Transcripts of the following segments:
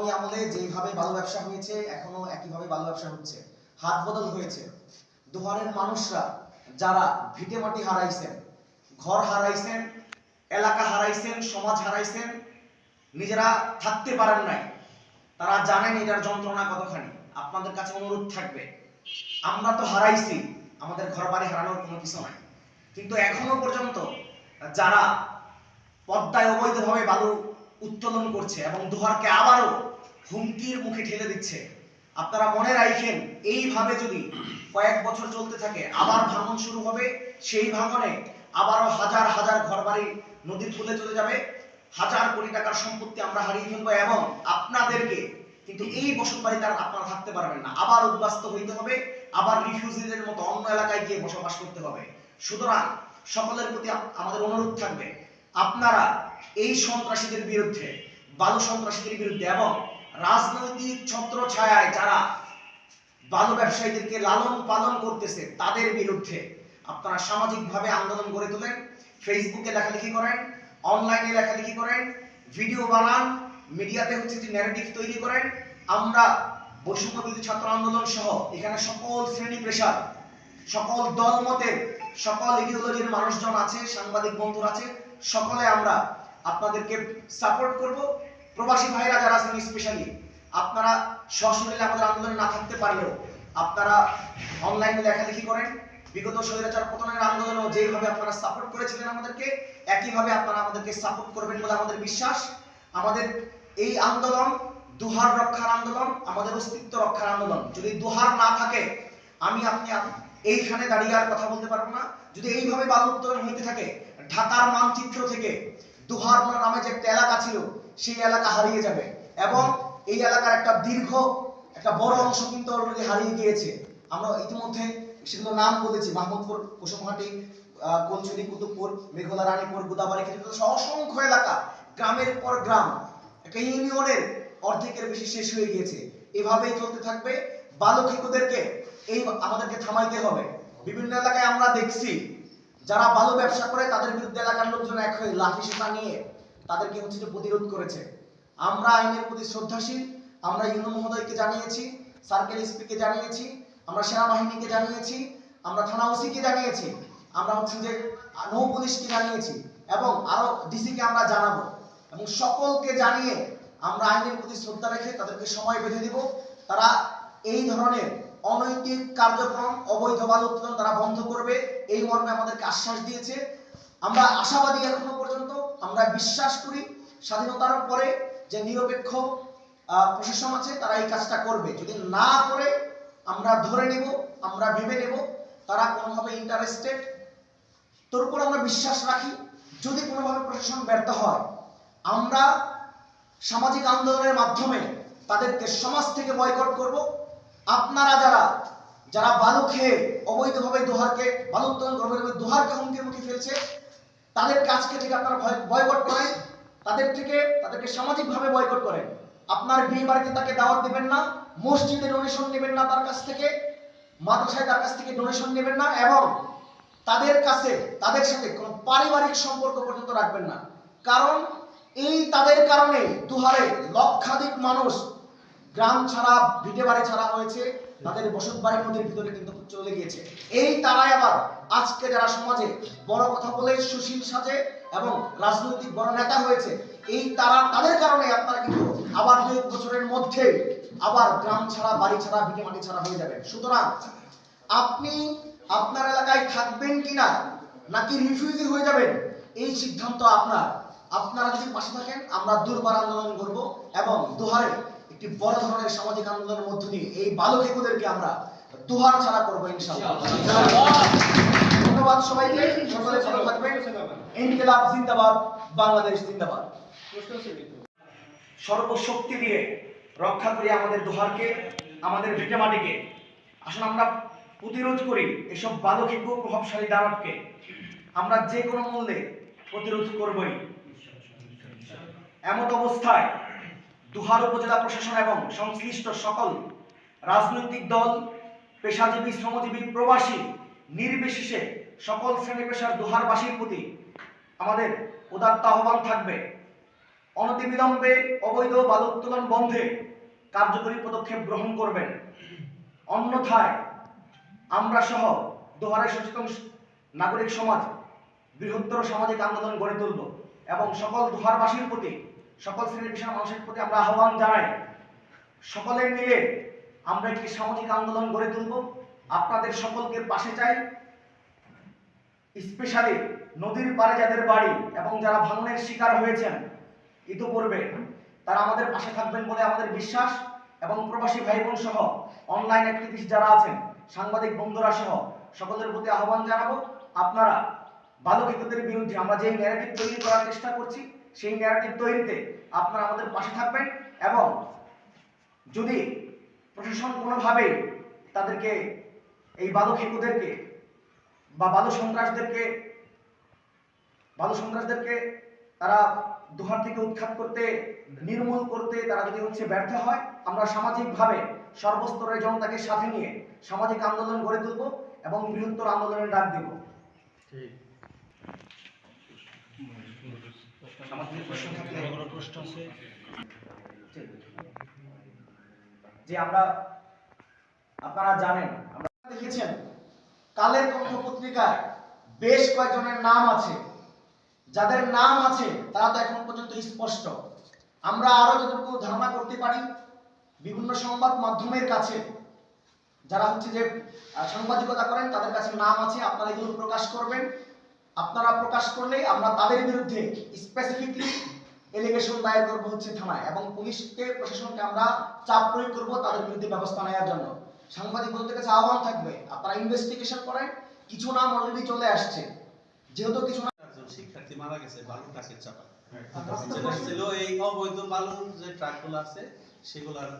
আওয়ামী আমলে যেইভাবে বালু ব্যবসা হয়েছে, এখনও একইভাবে বালু ব্যবসা হচ্ছে। হাত বদল হয়েছে। দোহারের মানুষরা যারা ভিটে মাটি হারাইছেন, ঘর হারাইছেন, এলাকা হারাইছেন, সমাজ হারাইছেন, নিজেরা থাকতে পারেন নাই। তারা জানেন এটার যন্ত্রণা কতখানি। আপনাদের কাছে অনুরোধ থাকবে, আমরা তো হারাইছি, আমাদের ঘর বাড়ি হারানোর কোনো কিছু নাই। কিন্তু এখনও পর্যন্ত যারা পদ্মায় অবৈধভাবে বালু উত্তোলন করছে এবং দুহারকে আবারও হুমকির মুখে ঠেলে দিচ্ছে। আপনারা মনে রাখেন, এইভাবে যদি কয়েক বছর চলতে থাকে, আবার ভাঙন শুরু হবে, সেই ভাঙনে আবারও হাজার হাজার ঘরবাড়ি নদীর তুলে চলে যাবে। হাজার কোটি টাকার সম্পত্তি আমরা হারিয়ে ফেলব এবং আপনাদেরকে কিন্তু এই বসত বাড়িতে আর আপনারা থাকতে পারবেন না। আবার উদ্বাস্ত হইতে হবে, আবার রিফিউজিদের মতো অন্য এলাকায় গিয়ে বসবাস করতে হবে। সুতরাং সকলের প্রতি আমাদের অনুরোধ থাকবে, আপনারা এই সন্ত্রাসীদের বিরুদ্ধে, বালু সন্ত্রাসীদের বিরুদ্ধে এবং রাজনৈতিক ছত্র ছায়ায় যারা বালু ব্যবসায়ীদেরকে লালন পালন করতেছে, তাদের বিরুদ্ধে আপনারা সামাজিকভাবে আন্দোলন গড়ে তোলেন, ফেসবুকে লেখালেখি করেন, অনলাইনে লেখালেখি করেন, ভিডিও বানান, মিডিয়াতে হচ্ছে যে ন্যারেটিভ তৈরি করেন। আমরা বৈষম্য ছাত্র আন্দোলন সহ এখানে সকল শ্রেণি পেশার, সকল দল মতের সকল ইডিওলজির মানুষজন আছে, সাংবাদিক বন্ধুরা আছে, সকলে আমরা আপনাদেরকে সাপোর্ট করব। প্রবাসী ভাইরা যারা আছেন স্পেশালি আপনারা সশরীরে আমাদের আন্দোলনে না থাকতে পারলেও আপনারা অনলাইনে লেখালেখি করেন। বিগত স্বৈরাচার পতনের আন্দোলনেও যেভাবে আপনারা সাপোর্ট করেছিলেন আমাদেরকে, একইভাবে আপনারা আমাদেরকে সাপোর্ট করবেন বলে আমাদের বিশ্বাস। আমাদের এই আন্দোলন দুহার রক্ষার আন্দোলন, আমাদের অস্তিত্ব রক্ষার আন্দোলন। যদি দুহার না থাকে, আমি আপনি এইখানে দাঁড়িয়ে আর কথা বলতে পারব না। যদি এইভাবে বালু উত্তোলন হইতে থাকে, ঢাকার মানচিত্র থেকে দুহার নামে যে একটা এলাকা ছিল সেই এলাকা হারিয়ে যাবে। এবং এই এলাকার একটা দীর্ঘ একটা বড় অংশ কিন্তু অলরেডি হারিয়ে গিয়েছে। আমরা ইতিমধ্যে সেগুলো নাম বলেছি মাহমুদপুর কুসুমহাটি আহ, কঞ্চুলি কুতুবপুর মেঘলা রানীপুর গুদাবাড়ি সহ অসংখ্য এলাকা গ্রামের পর গ্রাম। একটা ইউনিয়নের অর্ধেকের বেশি শেষ হয়ে গিয়েছে। এভাবেই চলতে থাকবে। বালু খেকোদেরকে এই আমাদেরকে থামাইতে হবে। বিভিন্ন এলাকায় আমরা দেখছি যারা ভালো ব্যবসা করে, তাদের বিরুদ্ধে এলাকার লোকজন এক হয়ে লাঠি সোটা নিয়ে তাদেরকে হচ্ছে যে প্রতিরোধ করেছে। আমরা আইনের প্রতি শ্রদ্ধাশীল, আমরা ইউনো মহোদয়কে জানিয়েছি, সার্কেল এসপিকে জানিয়েছি, আমরা সেনাবাহিনীকে জানিয়েছি, আমরা থানা ওসিকে জানিয়েছি, আমরা হচ্ছে যে নৌ পুলিশকে জানিয়েছি এবং আরও ডিসিকে আমরা জানাব। এবং সকলকে জানিয়ে আমরা আইনের প্রতি শ্রদ্ধা রেখে তাদেরকে সময় বেঁধে দিব। তারা এই ধরনের অনৈতিক কার্যক্রম অবৈধ বালু উত্তোলন তারা বন্ধ করবে। এই মর্মে আমাদেরকে আশ্বাস দিয়েছে। আমরা আশাবাদী এখনও পর্যন্ত, আমরা বিশ্বাস করি স্বাধীনতার পরে যে নিরপেক্ষ প্রশাসন আছে, তারা এই কাজটা করবে। যদি না করে, আমরা ধরে নেব, আমরা ভেবে নেব, তারা কোনোভাবে ইন্টারেস্টেড তোর উপর আমরা বিশ্বাস রাখি, যদি কোনোভাবে প্রশাসন ব্যর্থ হয়, আমরা সামাজিক আন্দোলনের মাধ্যমে তাদেরকে সমাজ থেকে বয়কট করব আপনারা যারা যারা বালু খেয়ে অবৈধভাবে দোহারকে, বালু উত্তোলন করবে দোহারকে হুমকির মুখে ফেলছে তাদের কাজকে থেকে আপনারা বয়কট করেন তাদের থেকে, তাদেরকে সামাজিকভাবে বয়কট করেন আপনার বিয়ে বাড়িতে তাকে দাওয়াত দেবেন না, মসজিদে ডোনেশন নেবেন না তার কাছ থেকে, মাদ্রাসায় তার কাছ থেকে ডোনেশন নেবেন না এবং তাদের কাছে, তাদের সাথে কোনো পারিবারিক সম্পর্ক পর্যন্ত রাখবেন না। কারণ এই তাদের কারণে দুহারে লক্ষাধিক মানুষ গ্রাম ছাড়া ভিটে বাড়ি ছাড়া হয়েছে, তাদের বসত বাড়ি নদীর ভিতরে কিন্তু চলে গিয়েছে। এই তারাই আবার আজকে যারা সমাজে বড় কথা বলে সুশীল সাজে এবং রাজনৈতিক বড় নেতা হয়েছে, এই তারা তাদের কারণে আপনারা কিন্তু আবার দুই বছরের মধ্যে আবার গ্রাম ছাড়া, বাড়ি ছাড়া ভিটে মাটি ছাড়া হয়ে যাবে। সুতরাং আপনি আপনার এলাকায় থাকবেন কিনা নাকি রিফিউজি হয়ে যাবেন, এই সিদ্ধান্ত আপনার। আপনারা যদি পাশে থাকেন, আমরা দুর্বার আন্দোলন করব এবং দুহারে একটি বড় ধরনের সামাজিক আন্দোলনের মধ্য দিয়ে এই বালক বালকেকুদেরকে আমরা দুহার ছাড়া করব ধন্যবাদ সবাইকে। সকলে ভালো থাকবেন। ইনকিলাব জিন্দাবাদ, বাংলাদেশ জিন্দাবাদ। সর্বশক্তি দিয়ে রক্ষা করি আমাদের দোহারকে, আমাদের ভিটেমাটিকে আসলে আমরা প্রতিরোধ করি এসব বালকিজ্ঞ প্রভাবশালী দানবকে। আমরা যে কোনো মূল্যে প্রতিরোধ করবই। এমত অবস্থায় দুহার উপজেলা প্রশাসন এবং সংশ্লিষ্ট সকল রাজনৈতিক দল, পেশাজীবী, শ্রমজীবী, প্রবাসী নির্বিশেষে সকল শ্রেণি পেশার দুহারবাসীর প্রতি আমাদের উদাত্ত আহ্বান থাকবে। অনতিবিলম্বে অবৈধ বালু উত্তোলন বন্ধে কার্যকরী পদক্ষেপ গ্রহণ করবেন। অন্যথায় আমরা সহ দোহারের সচেতন নাগরিক সমাজ বৃহত্তর সামাজিক আন্দোলন গড়ে তুলব এবং সকল দোহারবাসীর প্রতি সকল শ্রেণি পেশার মানুষের প্রতি আমরা আহ্বান জানাই। সকলে মিলে আমরা একটি সামাজিক আন্দোলন গড়ে তুলব। আপনাদের সকলকে পাশে চাই। স্পেশালি নদীর পাড়ে যাদের বাড়ি এবং যারা ভাঙনের শিকার হয়েছেন, ইতিপূর্বে তারা আমাদের পাশে থাকবেন বলে আমাদের বিশ্বাস এবং প্রবাসী ভাই বোন সহ অনলাইন অ্যাক্টিভিস্ট যারা আছেন, সাংবাদিক বন্ধুরা সহ সকলের প্রতি আহ্বান জানাব। আপনারা বালক বিরুদ্ধে আমরা যে ন্যারেটিভ তৈরি করার চেষ্টা করছি সেই ন্যারেটিভ তৈরিতে আপনারা আমাদের পাশে থাকবেন এবং যদি প্রশাসন কোনোভাবে তাদেরকে, এই বালক হিতুদেরকে বা বালু সন্ত্রাসদেরকে বালু সন্ত্রাসদেরকে তারা দুহার থেকে উৎখাত করতে, নির্মূল করতে তারা যদি হচ্ছে ব্যর্থ হয়, আমরা সামাজিকভাবে সর্বস্তরের জনতাকে সাথে নিয়ে সামাজিক আন্দোলন গড়ে তুলব এবং বৃহত্তর আন্দোলনের ডাক দিব। আমার যে আমরা, আপনারা জানেন, আমরা দেখেছেন, কালের কণ্ঠ পত্রিকায় বেশ কয়েকজনের নাম আছে। যাদের নাম আছে, তারা তো এখন পর্যন্ত স্পষ্ট। আমরা আরও যতটুকু ধারণা করতে পারি, বিভিন্ন সংবাদ মাধ্যমের কাছে, যারা হচ্ছে যে সাংবাদিকতা করেন, তাদের কাছে নাম আছে, আপনারা এগুলো প্রকাশ করবেন। আপনারা প্রকাশ করলে আমরা তাদের বিরুদ্ধে স্পেসিফিকলি এলিগেশন দায়ের করব হচ্ছে থানায় এবং পুলিশকে প্রশাসনকে আমরা চাপ প্রয়োগ করব তাদের বিরুদ্ধে ব্যবস্থা নেওয়ার জন্য। সাংবাদিক বলতে কাছে আহ্বান থাকবে আপনারা ইনভেস্টিগেশন করেন কিছু নাম অলরেডি চলে আসছে। যেহেতু কিছু শিক্ষার্থী মারা গেছে বালু ট্রাকের চাপা যেটা ছিল এই অবৈধ বালুর যে ট্রাকগুলো আছে সেগুলার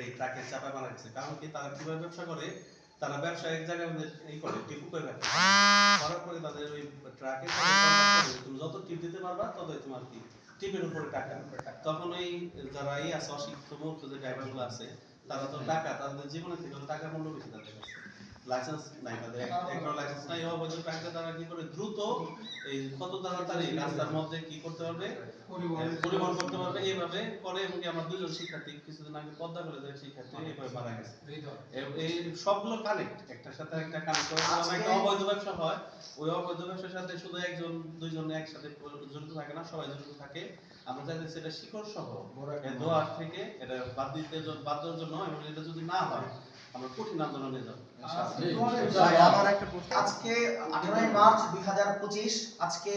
এই ট্রাকের চাপায় মারা গেছে। কারণ কি তারা কীভাবে ব্যবসা করে? তারা ব্যবসা এক জায়গায় এই করে টিপু করে। রাখে করার পরে তাদের ওই ট্রাকে তুমি যত টিপ দিতে পারবা ততই তোমার কি টিপের উপরে টাকা। তখন ওই যারা এই আছে অশিক্ষিত মূর্খ যে ড্রাইভারগুলো আছে তারা তো টাকা তাদের জীবনে থেকে তো টাকার মূল্য বেশি তাদের কাছে। লাইসেন্স নাই তাদের একটা লাইসেন্স নাই। অবৈধ তারা কি করে দ্রুত এই কত তাড়াতাড়ি রাস্তার মধ্যে কি করতে পারবে? পরিবহন করতে পারবে। এইভাবে করে এবং কি আমার দুজন শিক্ষার্থী কিছুদিন আগে পদ্মা কলেজের শিক্ষার্থী এইভাবে মারা গেছে। এই সবগুলো কানেক্ট একটার সাথে একটা কানেক্ট করে একটা অবৈধ ব্যবসা হয়। ওই অবৈধ ব্যবসার সাথে শুধু একজন দুইজন একসাথে জড়িত থাকে না সবাই জড়িত থাকে। আমরা চাইছি সেটা শিকড় সহ দোয়ার থেকে এটা বাদ দিতে বাদ দেওয়ার জন্য এবং এটা যদি না হয় আমরা কঠিন আন্দোলনে যাব। আজকে আঠারোই মার্চ দুই আজকে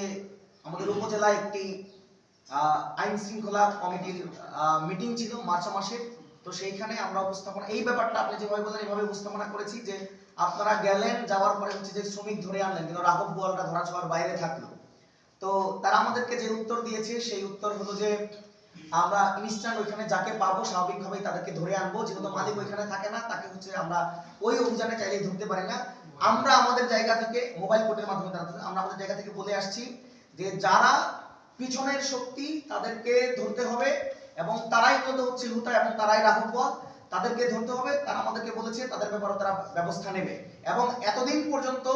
আমাদের উপজেলায় একটি আইন শৃঙ্খলা কমিটির মিটিং ছিল মার্চ মাসে তো সেইখানে আমরা উপস্থাপনা এই ব্যাপারটা আপনি যেভাবে বললেন এইভাবে উপস্থাপনা করেছি যে আপনারা গেলেন যাওয়ার পরে হচ্ছে যে শ্রমিক ধরে আনলেন কিন্তু রাঘব বোয়ালটা ধরা ছোঁয়ার বাইরে থাকল। তো তারা আমাদেরকে যে উত্তর দিয়েছে সেই উত্তর হলো যে আমরা ইনস্ট্যান্ট ওইখানে যাকে পাবো স্বাভাবিকভাবেই তাদেরকে ধরে আনব। যেহেতু মালিক ওইখানে থাকে না, তাকে হচ্ছে আমরা ওই অভিযানে চাইলেই ধরতে পারি না। আমরা আমাদের জায়গা থেকে মোবাইল কোর্টের মাধ্যমে আমরা আমাদের জায়গা থেকে বলে আসছি যে যারা পিছনের শক্তি তাদেরকে ধরতে হবে এবং তারাই মূলত হচ্ছে লুটা এবং তারাই বল তাদেরকে ধরতে হবে, তারা আমাদেরকে বলেছে, তাদের ব্যাপারে তারা ব্যবস্থা নেবে। এবং এতদিন পর্যন্ত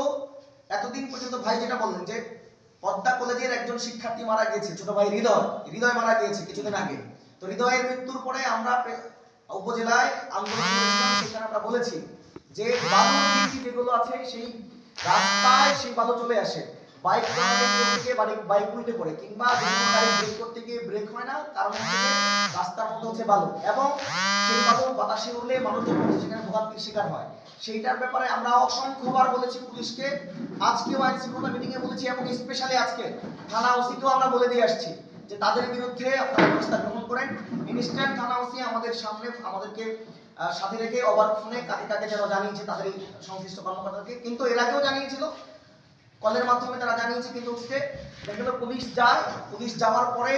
এতদিন পর্যন্ত ভাই যেটা বললেন যে পদ্মা কলেজের একজন শিক্ষার্থী মারা গিয়েছে, ছোট ভাই হৃদয়। হৃদয় মারা গিয়েছে কিছুদিন আগে। তো হৃদয়ের মৃত্যুর পরে আমরা উপজেলায় আন্দোলন সেখানে আমরা বলেছি যে বালু যেগুলো আছে, সেই রাস্তায় সেই বালু চলে আসে। বাইক থেকে বাইক উল্টে পড়ে, কিংবা গাড়ি ব্রেক করতে গিয়ে ব্রেক হয় না কারণ হচ্ছে যে রাস্তার মধ্যে হচ্ছে বালু। এবং সেই বালু বাতাসে উড়লে মানুষ যখন হচ্ছে সেখানে ভোগান্তির শিকার হয়। সেইটার ব্যাপারে আমরা অসংখ্যবার বলেছি পুলিশকে। আজকেও আইন শৃঙ্খলা মিটিং এ বলেছি এবং স্পেশালি আজকে থানা ওসিকেও আমরা বলে দিয়ে আসছি যে তাদের বিরুদ্ধে আপনারা ব্যবস্থা গ্রহণ করেন। ইনস্ট্যান্ট থানা ওসি আমাদের সামনে, আমাদেরকে সাথে রেখে ওভার ফোনে কাকে কাকে যারা জানিয়েছে তাদের সংশ্লিষ্ট কর্মকর্তাকে কিন্তু এর আগেও জানিয়েছিল। কলের মাধ্যমে তারা জানিয়েছে কিন্তু হচ্ছে দেখা পুলিশ যায়। পুলিশ যাওয়ার পরে